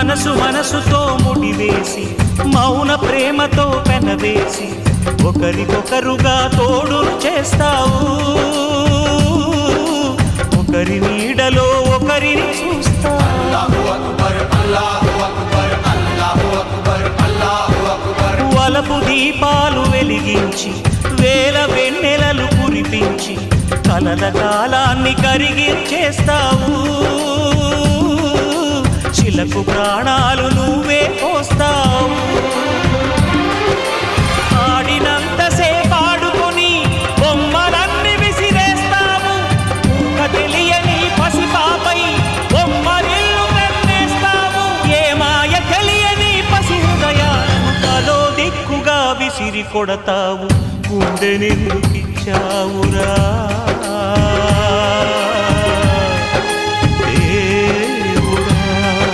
మనసు మనసుతో ముడివేసి మౌన ప్రేమతో పెనవేసి ఒకరికొకరుగా తోడు చేస్తావు. ఒకరి నీడలో ఒకరిని చూస్తావు. వలపు దీపాలు వెలిగించి వేల వెన్నెలలు కురిపించి కలల కాలాన్ని కరిగించేస్తావు. చిలకు ప్రాణాలు నువ్వే పోస్తావు. ఆడినంతసేపు ఆడుకొని బొమ్మలన్నీ విసిరేస్తావు. ఊహ తెలియని పసిపాపై బొమ్మరిల్లు కన్నేస్తావు ఏ మాయ తెలియని పసి హృదయాలను తలో దిక్కుగా విసిరి కొడతావు.